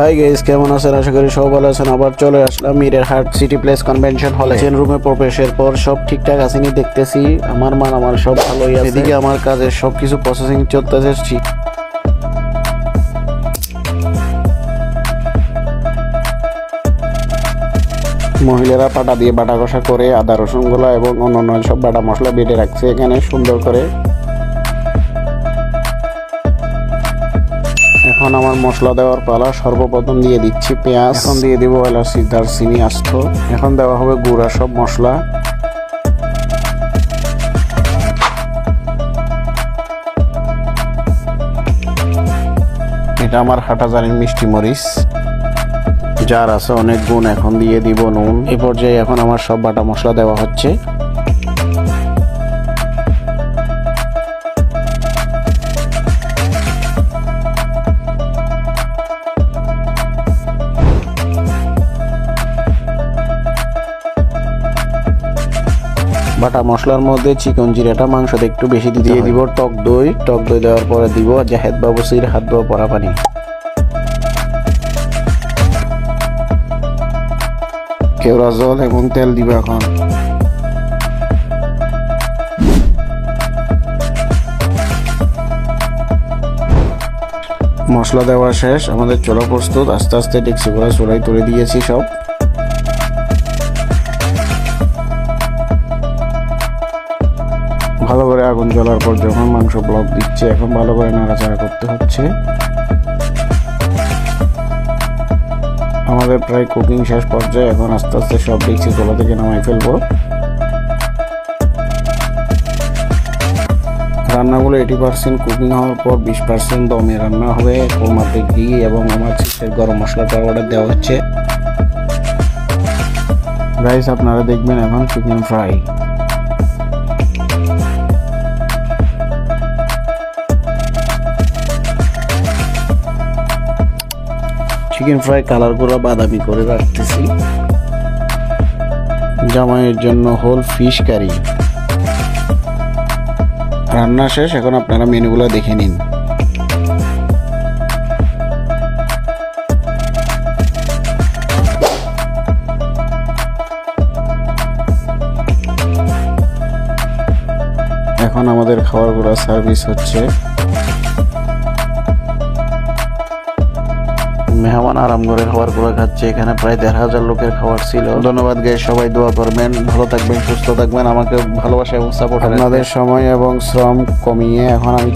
Hi guys কেমন আছেন? আশা করি সব ভালো আছেন। আবার চলে আসলাম Mirer Hat city place convention হলে চেন রুমে প্রবেশের পর সব ঠিকঠাক আসেনি দেখতেছি আমার মান আমার সব ভালোই আছে। এদিকে আমার কাজের সব কিছু প্রসেসিং চলতেছে। মহিলারা পাটা দিয়ে বাটা কষা করে আদা রসুন গোলা এবং অন্যান্য সব বাটা মশলা বেটে রাখছে। এখানে সুন্দর করে এখন আমার মশলা দেওয়ার পালা, সর্বপ্রথম দিয়ে দিচ্ছি পেঁয়াজ। এখন দিয়ে দিব এলাচি, দারচিনি, আস্ত। এখন দেওয়া হবে গুঁড়া সব মশলা। এটা আমার হাটাজারির মিষ্টি মরিচ। যার আছে অনেক গুণ, এখন দিয়ে দিব নুন। এই পর্যায়ে এখন আমার সব বাটা মশলা দেওয়া হচ্ছে। বাটা মশলার মধ্যে চিকন জিরাটা মাংসতে একটু বেশি দিয়ে দিব টক দই। টক দই দেওয়ার পরে দিব জাহেদ বাবুসির হাত ধোয়া পরা পানি। কেওড়া জল এবং তেল দিব এখন। মশলা দেওয়া শেষ। আমাদের চোলা প্রস্তুত। আস্তে আস্তে ডেক্সি করে চোলাই তুলে দিয়েছি সব। ভালো করে আগুন জ্বলার পর যখন মাংস ব্লক দিচ্ছে, এখন ভালো করে নাড়াচাড়া করতে হচ্ছে। আমাদের প্রায় কুকিং শেষ পর্যায়ে এখন আস্তে আস্তে সব দেখছি চোলা থেকে নামাই ফেলব। রান্নাগুলো এইটি পার্সেন্ট কুকিং হওয়ার পর বিশ পার্সেন্ট দমে রান্না হবে। কোরমাতে ঘি এবং আমার চিকের গরম মশলাটা অর্ডার দেওয়া হচ্ছে। রাইস আপনারা দেখবেন এখন চিকেন ফ্রাই চিকেন ফ্রাই কালারগুলো বাদামি করে রাখতেছি। জামাইয়ের জন্য হোল ফিশ কারি রান্না শেষ, এখন আপনারা মেনুগুলো দেখে নিন। এখন আমাদের খাবারগুলো সার্ভিস হচ্ছে। মেহমান আরাম করে খাবারগুলো খাচ্ছে। এখানে প্রায় দেড় হাজার লোকের খাবার ছিল। ধন্যবাদ গাই সবাই দোয়া করবেন। ভালো থাকবেন, সুস্থ থাকবেন। আমাকে ভালোবাসা এবং সাপোর্ট আপনাদের সময় এবং শ্রম কমিয়ে এখন আমি